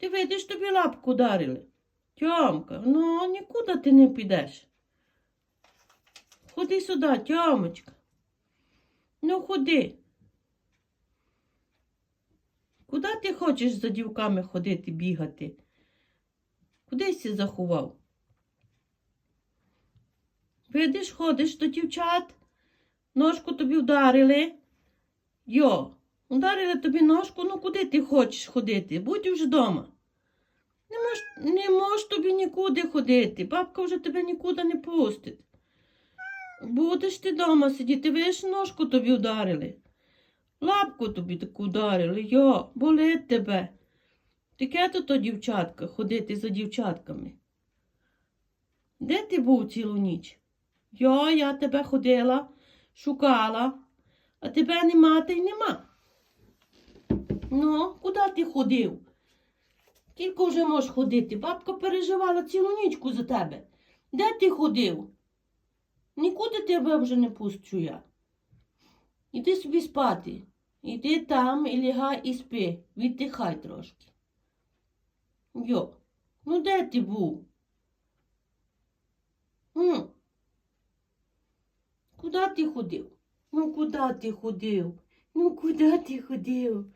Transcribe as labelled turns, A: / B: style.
A: Ти видиш, тобі лапку дарили. Тьомка, ну нікуди ти не підеш. Ходи сюди, Тьомочка. Ну ходи. Куди ти хочеш за дівками ходити, бігати? Кудись ти заховав? Видиш, ходиш до дівчат, ножку тобі вдарили. Йо, ударили тобі ножку, ну куди ти хочеш ходити? Будь вже вдома. Не мож, не мож тобі нікуди ходити. Бабка вже тебе нікуди не пустить. Будеш ти вдома сидіти, видиш, ножку тобі вдарили. Лапку тобі таку вдарили, йо, болить тебе. Таке то то дівчатка, ходити за дівчатками. Де ти був цілу ніч? Йо, я тебе ходила, шукала, а тебе нема та й нема. Ну, куди ти ходив? Тільки вже можеш ходити. Бабка переживала цілу нічку за тебе. Де ти ходив? Нікуди тебе вже не пущу я. Іди собі спати. Іди там і лягай і спи. Віддихай трошки. Йо, ну де ти був? М? Куди ти ходив? Ну куди ти ходив? Ну куди ти ходив?